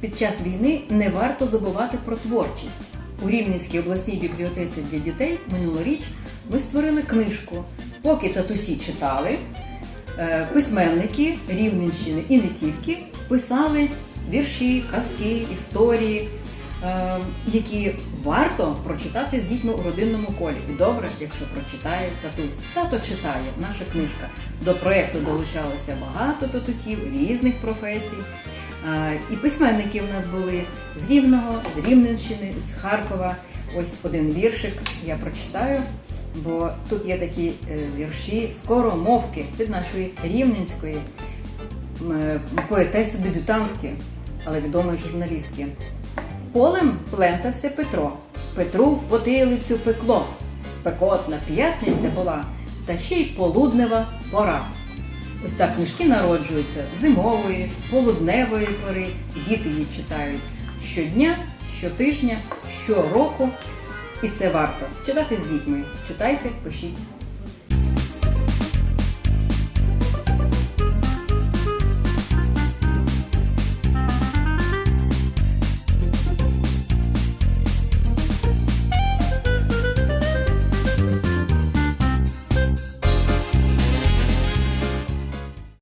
під час війни не варто забувати про творчість. У Рівненській обласній бібліотеці для дітей минулоріч ми створили книжку. Поки татусі читали, е, письменники Рівненщини і не тільки писали вірші, казки, історії, е, які варто прочитати з дітьми у родинному колі. І добре, якщо прочитає татусь. Тато читає, наша книжка. До проєкту долучалося багато татусів різних професій. І письменники у нас були з Рівного, з Рівненщини, з Харкова. Ось один віршик я прочитаю, бо тут є такі е, вірші скоромовки від нашої рівненської е, поетеси-дебютантки, але відомої журналістки. Полем плентався Петро. Петру в потилицю пекло. Спекотна п'ятниця була, та ще й полуднева пора. Ось так книжки народжуються зимової, полудневої пори. Діти її читають щодня, щотижня, щороку. І це варто читати з дітьми. Читайте, пишіть.